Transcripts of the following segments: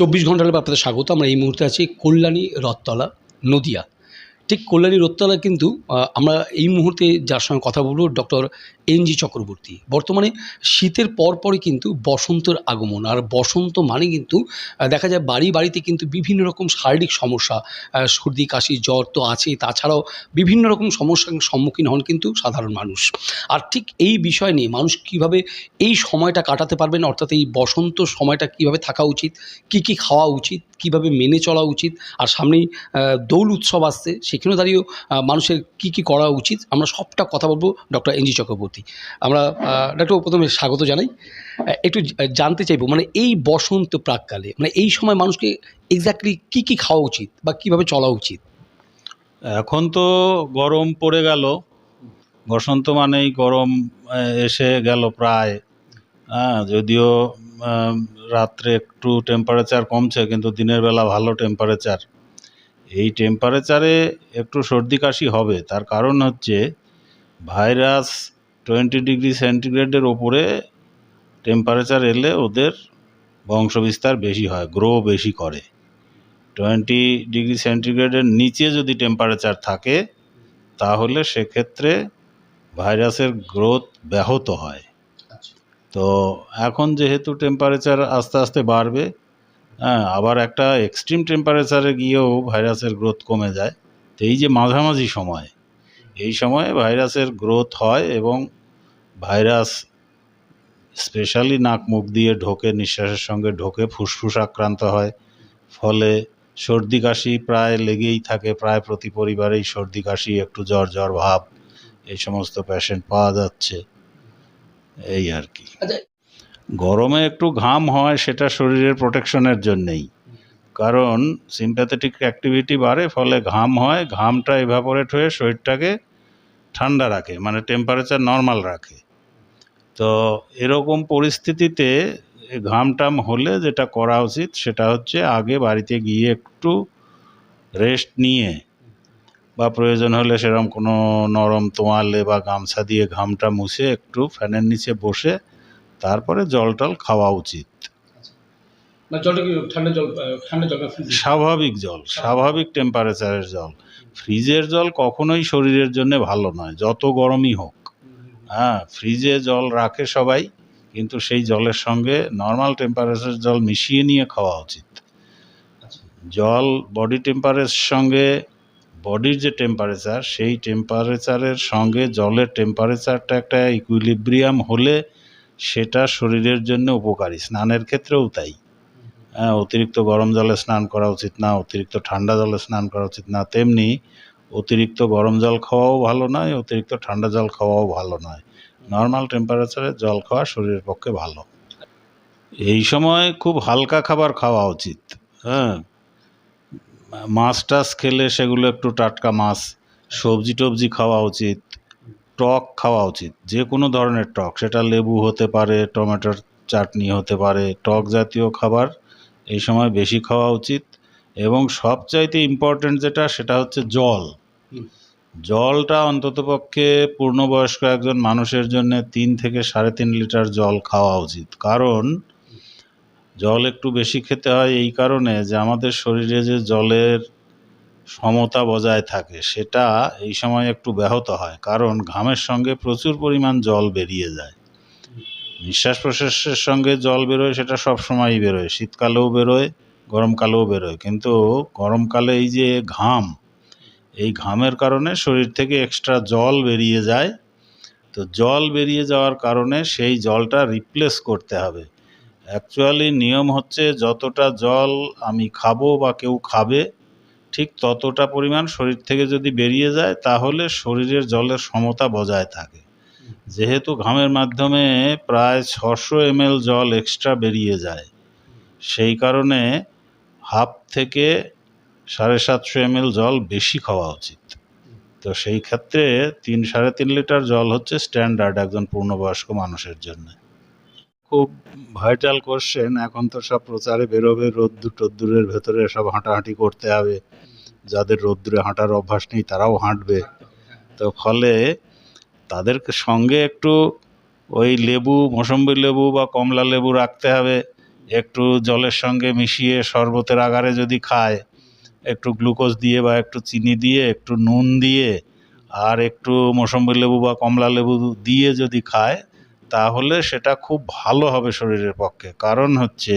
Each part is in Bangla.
চব্বিশ ঘণ্টার আপনাদের স্বাগত, আমরা এই মুহূর্তে আছি কল্যাণী রথতলা, নদিয়া। ঠিক কল্যাণী রথতলা কিন্তু আমরা এই মুহূর্তে যার সঙ্গে কথা বলব, ডক্টর এন জি চক্রবর্তী। বর্তমানে শীতের পরপরই কিন্তু বসন্তের আগমন। আর বসন্ত মানে কিন্তু দেখা যায় বাড়ি বাড়িতে কিন্তু বিভিন্ন রকম শারীরিক সমস্যা সর্দি, কাশি, জ্বর তো আছেই। তাছাড়াও বিভিন্ন রকম সমস্যার সম্মুখীন হন কিন্তু সাধারণ মানুষ। আর ঠিক এই বিষয় নিয়ে মানুষ কীভাবে এই সময়টা কাটাতে পারবেন, অর্থাৎ এই বসন্ত সময়টা কীভাবে থাকা উচিত, কি কি খাওয়া উচিত, কীভাবে মেনে চলা উচিত, আর সামনেই দোল উৎসব আসছে, সেখানেও দাঁড়িয়েও মানুষের কি কি করা উচিত, আমরা সবটা কথা বলব ডক্টর এনজি চক্রবর্তী। আমরা ডক্টর প্রথমে স্বাগত জানাই। একটু জানতে চাইব মানে এই বসন্ত প্রাককালে মানে এই সময় মানুষকে এক্স্যাক্টলি কি কি খাওয়া উচিত বা কীভাবে চলা উচিত? এখন তো গরম পড়ে গেল। বসন্ত মানেই গরম এসে গেল প্রায়। হ্যাঁ যদিও রাত্রে একটু টেম্পারেচার কমছে, কিন্তু দিনের বেলা ভালো টেম্পারেচার এই টেম্পারেচারে একটু সর্দি কাশি হবে। তার কারণ হচ্ছে ভাইরাস টোয়েন্টি ডিগ্রি সেন্টিগ্রেডের ওপরে টেম্পারেচার এলে ওদের বংশবিস্তার বেশি হয় গ্রো বেশি করে। টোয়েন্টি ডিগ্রি সেন্টিগ্রেডের নিচে যদি টেম্পারেচার থাকে তাহলে সেক্ষেত্রে ভাইরাসের গ্রোথ ব্যাহত হয়। তো এখন যেহেতু টেম্পারেচার আস্তে আস্তে বাড়বে হ্যাঁ আবার একটা এক্সট্রিম টেম্পারেচারে গিয়েও ভাইরাসের গ্রোথ কমে যায়। তো এই যে মাঝামাঝি সময় এই সময়ে ভাইরাসের গ্রোথ হয় এবং ভাইরাস স্পেশালি নাক মুখ দিয়ে ঢোকে নিঃশ্বাসের সঙ্গে ঢোকে ফুসফুস আক্রান্ত হয়। ফলে সর্দি কাশি প্রায় লেগেই থাকে প্রায় প্রতি পরিবারেই সর্দি কাশি একটু জ্বর জ্বর ভাব এই সমস্ত প্যাশেন্ট পাওয়া যাচ্ছে। এই আর কি। আচ্ছা। গরমে একটু ঘাম হয় সেটা শরীরের প্রোটেকশনের জন্যেই। কারণ সিম্প্যাথেটিক অ্যাক্টিভিটি বাড়ে ফলে ঘাম হয় ঘামটা এভাপোরেট হয়ে শরীরটাকে ঠান্ডা রাখে মানে টেম্পারেচার নর্মাল রাখে। তো এরকম পরিস্থিতিতে এ ঘাম টাম হলে যেটা করা উচিত সেটা হচ্ছে আগে বাড়িতে গিয়ে একটু রেস্ট নিয়ে বা প্রয়োজন হলে সেরকম কোনো নরম তোয়ালে বা গামছা দিয়ে ঘামটা মুছে একটু ফ্যানের নিচে বসে তারপরে জল টল খাওয়া উচিত। স্বাভাবিক জল স্বাভাবিক টেম্পারেচারের জল। ফ্রিজের জল কখনোই শরীরের জন্য ভালো নয়, যত গরমই হোক। হ্যাঁ ফ্রিজে জল রাখে সবাই, কিন্তু সেই জলের সঙ্গে নর্মাল টেম্পারেচার জল মিশিয়ে নিয়ে খাওয়া উচিত। জল বডি টেম্পারেচার সঙ্গে বডির যে টেম্পারেচার সেই টেম্পারেচারের সঙ্গে জলের টেম্পারেচারটা একটা ইকুইলিব্রিয়াম হলে সেটা শরীরের জন্য উপকারী, স্নানের ক্ষেত্রেও তাই। অতিরিক্ত গরম জলে স্নান করা উচিত না, অতিরিক্ত ঠান্ডা জলে স্নান করা উচিত না, তেমনি অতিরিক্ত গরম জল খাওয়াও ভালো নয়, অতিরিক্ত ঠান্ডা জল খাওয়াও ভালো নয়। নর্মাল টেম্পারেচারে জল খাওয়া শরীরের পক্ষে ভালো। এই সময় খুব হালকা খাবার খাওয়া উচিত হ্যাঁ। মাছ টাছ খেলে সেগুলো একটু টাটকা মাছ, সবজি টবজি খাওয়া উচিত, টক খাওয়া উচিত যে কোনো ধরনের টক, সেটা লেবু হতে পারে, টমেটোর চাটনি হতে পারে, টক জাতীয় খাবার এই সময় বেশি খাওয়া উচিত এবং সবচাইতে ইম্পর্ট্যান্ট যেটা সেটা হচ্ছে জল। জলটা অন্ততপক্ষে পূর্ণবয়স্ক একজন মানুষের জন্য তিন থেকে সাড়ে তিন লিটার জল খাওয়া উচিত। কারণ জল একটু বেশি খেতে হয় এই কারণে যে আমাদের শরীরে যে জলের সমতা বজায় থাকে সেটা এই সময় একটু ব্যাহত হয়। কারণ ঘামের সঙ্গে প্রচুর পরিমাণ জল বেরিয়ে যায়। নিঃশ্বাস প্রশ্বাসের সঙ্গে জল বেরোয়, সেটা সব সময়ই বেরোয়। শীতকালেও বেরোয়, গরমকালেও বেরোয়। কিন্তু গরমকালে এই যে ঘাম, এই ঘামের কারণে শরীর থেকে এক্সট্রা জল বেরিয়ে যায়। তো জল বেরিয়ে যাওয়ার কারণে সেই জলটা রিপ্লেস করতে হবে। অ্যাকচুয়ালি নিয়ম হচ্ছে যতটা জল আমি খাব বা কেউ খাবে, ঠিক ততটা পরিমাণ শরীর থেকে যদি বেরিয়ে যায়, তাহলে শরীরের জলের সমতা বজায় থাকে। যেহেতু ঘামের মাধ্যমে প্রায় ছশো এমএল জল এক্সট্রা বেরিয়ে যায়, সেই কারণে হাফ থেকে সাড়ে সাতশো এমএল জল বেশি খাওয়া উচিত। তো সেই ক্ষেত্রে তিন, সাড়ে তিন লিটার জল হচ্ছে স্ট্যান্ডার্ড একজন পূর্ণবয়স্ক মানুষের জন্য। খুব ভাইটাল কোশ্চেন এখন তো সব প্রচারে বেরোবে রোদ্দুর টদ্দুরের ভেতরে সব হাঁটাহাঁটি করতে হবে। যাদের রোদ্দুরে হাঁটার অভ্যাস নেই তারাও হাঁটবে। তো ফলে তাদের সঙ্গে একটু ওই লেবু, মৌসম্বি লেবু বা কমলা লেবু রাখতে হবে। একটু জলের সঙ্গে মিশিয়ে শরবতের আকারে যদি খায়, একটু গ্লুকোজ দিয়ে বা একটু চিনি দিয়ে, একটু নুন দিয়ে আর একটু মোসম্বি লেবু বা কমলা লেবু দিয়ে যদি খায়, তাহলে সেটা খুব ভালো হবে শরীরের পক্ষে। কারণ হচ্ছে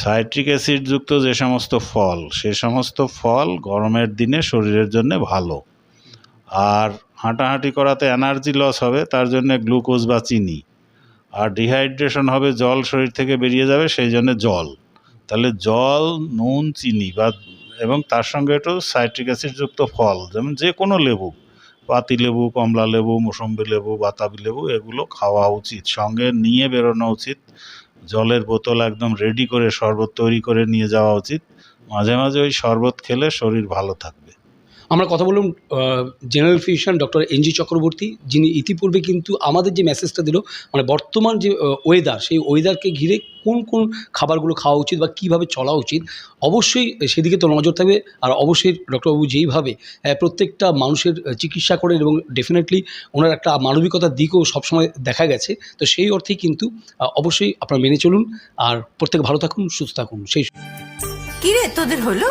সাইট্রিক অ্যাসিডযুক্ত যে সমস্ত ফল, সে সমস্ত ফল গরমের দিনে শরীরের জন্য ভালো। আর হাঁটাহাঁটি করাতে এনার্জি লস হবে, তার জন্য গ্লুকোজ বা চিনি। আর ডিহাইড্রেশন হবে, জল শরীর থেকে বেরিয়ে যাবে, সেই জন্য জল। তাহলে জল, নুন, চিনি বা, এবং তার সঙ্গে একটু সাইট্রিক অ্যাসিডযুক্ত ফল, যেমন যে কোনো লেবু, পাতি লেবু, কমলা লেবু, মোসম্বি লেবু, বাতাবি লেবু, এগুলো খাওয়া উচিত। সঙ্গে নিয়ে বেরোনো উচিত। জলের বোতল একদম রেডি করে, শরবত তৈরি করে নিয়ে যাওয়া উচিত। মাঝে মাঝে ওই শরবত খেলে শরীর ভালো থাকবে। আমরা কথা বললাম general physician doctor N G Chakraborty যিনি ইতিপূর্বে কিন্তু আমাদের যে মেসেজটা দিল মানে বর্তমান যে ওয়েদার সেই ওয়েদারকে ঘিরে কোন কোন খাবারগুলো খাওয়া উচিত বা কীভাবে চলা উচিত, অবশ্যই সেদিকে তো নজর থাকবে। আর অবশ্যই ডক্টরবাবু যেইভাবে প্রত্যেকটা মানুষের চিকিৎসা করেন এবং ডেফিনেটলি ওনার একটা মানবিকতার দিকও সবসময় দেখা গেছে, তো সেই অর্থেই কিন্তু অবশ্যই আপনারা মেনে চলুন। আর প্রত্যেক ভালো থাকুন, সুস্থ থাকুন, সেই কিরে, তোদের হলো?